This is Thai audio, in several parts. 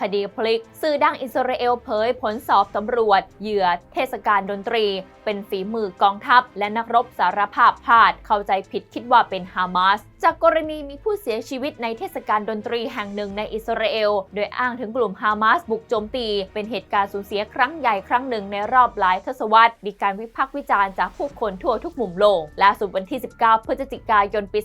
คดีพลิก สื่อดังอิสราเอลเผยผลสอบตำรวจ เหยื่อ เทศกาลดนตรี เป็นฝีมือกองทัพ และนักรบสารภาพพลาดเข้าใจผิดคิดว่าเป็นฮามาสจากกรณีมีผู้เสียชีวิตในเทศกาลดนตรีแห่งหนึ่งในอิสราเอล โดยอ้างถึงกลุ่มฮามาสบุกโจมตี เป็นเหตุการณ์สูญเสียครั้งใหญ่ครั้งหนึ่งในรอบหลายทศวรรษ มีการวิพากษ์วิจารณ์จากผู้คนทั่วทุกมุมโลกล่าสุดวันที่ 19 พฤศจิกายนปี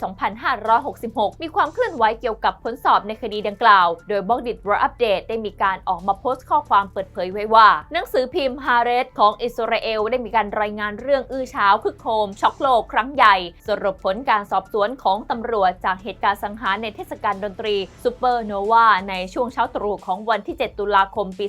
2566 มีความเคลื่อนไหวเกี่ยวกับผลสอบในคดีดังกล่าว โดยบล็อกดิ w o r l d Update ได้มีการออกมาโพสต์ข้อความเปิดเผยไว้ว่า หนังสือพิมพ์ฮาเรสของอิสราเอลได้มีการรายงานเรื่องอื้อเช้าคึกโคมช็อกโลกครั้งใหญ่ สรุปผลการสอบสวนของตำรวจจากเหตุการณ์สังหารในเทศกาลดนตรีซูเปอร์โนวาในช่วงเช้าตรู่ของวันที่ 7 ตุลาคมปี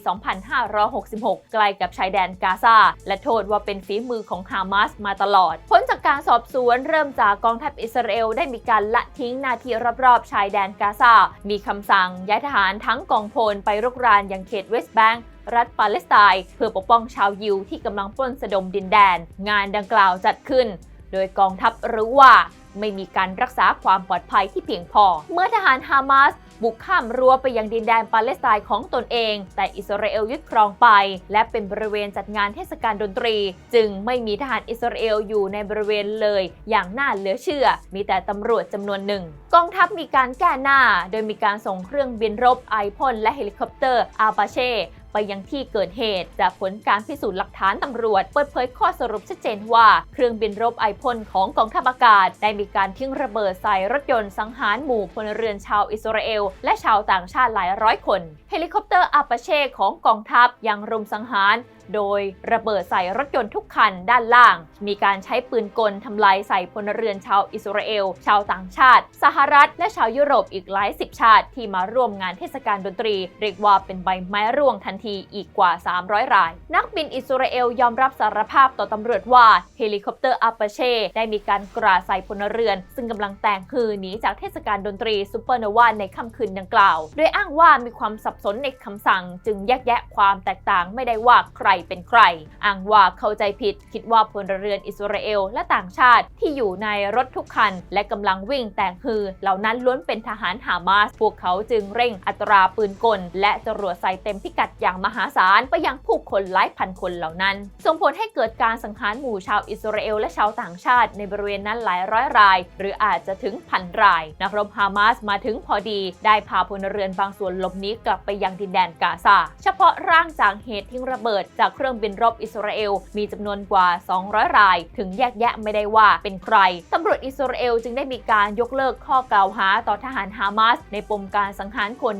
2566 ใกล้กับชายแดนกาซาและโทษว่าเป็นฝีมือของฮามาสมาตลอด ผลจากการสอบสวนเริ่มจากกองทัพอิสราเอลได้มีการละทิ้งหนาทีรอบๆชายแดนกาซา มีคำสั่งย้ายทหารทั้งกองพลไปรุกรานยังเขตเวสต์แบงก์รัฐปาเลสไตน์เพื่อปกป้องชาวยิวที่กำลังปล้นสะดมดินแดน งานดังกล่าวจัดขึ้น โดยกองทัพรู้ว่า ไม่มีการรักษาความปลอดภัยที่เพียงพอ เมื่อทหารฮามาสบุกข้ามรั้วไปยังดินแดนปาเลสไตน์ของตนเอง แต่อิสราเอลยึดครองไป และเป็นบริเวณจัดงานเทศกาลดนตรี จึงไม่มีทหารอิสราเอลอยู่ในบริเวณเลย อย่างน่าเหลือเชื่อ มีแต่ตำรวจจำนวนหนึ่ง กองทัพมีการแก้หน้า โดยมีการส่งเครื่องบินรบไอพ่นและเฮลิคอปเตอร์อาปาเช่ ไปยังที่เกิดเหตุ จากผลการพิสูจน์หลักฐานตำรวจ เปิดเผยข้อสรุปชัดเจนว่า เครื่องบินรบไอพ่นของกองทัพอากาศ ได้มีการทิ้งระเบิดใส่รถยนต์สังหารหมู่พลเรือนชาวอิสราเอล และชาวต่างชาติหลายร้อยคน เฮลิคอปเตอร์อาปาเช่ของกองทัพยังรุมสังหารโดยระเบิดใส่รถยนต์ทุกคันด้านล่าง มีการใช้ปืนกลทำลายใส่พลเรือนชาวอิสราเอล ชาวต่างชาติ สหรัฐ และชาวยุโรปอีกหลายสิบชาติที่มาร่วมงานเทศกาลดนตรี เรียกว่าเป็นใบไม้ร่วงทันทีอีกกว่า 300 ราย นักบินอิสราเอลยอมรับสารภาพต่อตำรวจว่าเฮลิคอปเตอร์อาปาเช่ได้มีการกราใส่พลเรือน ซึ่งกำลังแต่งคือหนีจากเทศกาลดนตรีซูเปอร์โนวาในค่ำคืนดังกล่าว โดยอ้างว่ามีความสับสนในคำสั่ง จึงแยกแยะความแตกต่างไม่ได้ว่าใครเป็นใคร อ้างว่าเข้าใจผิด คิดว่าพลเรือนอิสราเอลและต่างชาติที่อยู่ในรถทุกคัน และกำลังวิ่งแต่งฮือ เหล่านั้นล้วนเป็นทหารฮามาส พวกเขาจึงเร่งอัตราปืนกล และจรวดใส่เต็มพิกัดอย่างมหาศาลไปยังผู้คนหลายพันคนเหล่านั้น ส่งผลให้เกิดการสังหารหมู่ชาวอิสราเอลและชาวต่างชาติ ในบริเวณนั้นหลายร้อยราย หรืออาจจะถึงพันราย นักรบฮามาสมาถึงพอดี ได้พาพลเรือนบางส่วนหลบหนีกลับไปยังดินแดนกาซาเฉพาะร่างจากเหตุทิ้งระเบิด จากเครื่องบินรบอิสราเอลมีจำนวนกว่า 200 ราย ถึงแยกแยะไม่ได้ว่าเป็นใครตำรวจอิสราเอลจึงได้มีการยกเลิกข้อกล่าวหาต่อทหารฮามาสในปมการสังหารคน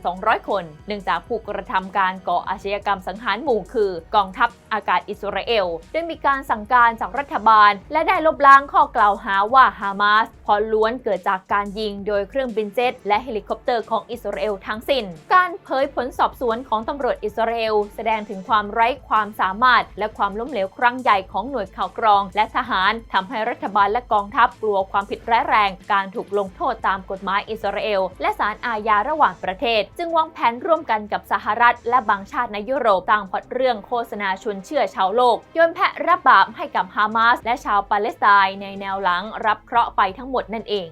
1,200 คน เนื่องจากผู้กระทำการก่ออาชญากรรมสังหารหมู่คือกองทัพอากาศอิสราเอลโดยมีการสั่งการจากรัฐบาล และได้ลบล้างข้อกล่าวหาว่าฮามาสพอล้วนเกิดจากการยิงโดยเครื่องบินเจ็ตและเฮลิคอปเตอร์ของอิสราเอลทั้งสิ้น การเผยผลสอบสวนของตำรวจอิสราเอลแสดงถึงความไร้ความสามารถ และความล้มเหลวครั้งใหญ่ของหน่วยข่าวกรอง และทหารทำให้รัฐบาลและกองทัพกลัวความผิดร้ายแรง การถูกลงโทษตามกฎหมายอิสราเอลและศาลอาญาระหว่างประเทศ จึงวางแผนร่วมกันกับสหรัฐและบางชาติในยุโรปต่างพล็อตเรื่องโฆษณาชวนเชื่อชาวโลกโยนแพะรับบาปให้กับฮามาสและชาวปาเลสไตน์ในแนวหลังรับเคราะห์ไปทั้งหมดนั่นเอง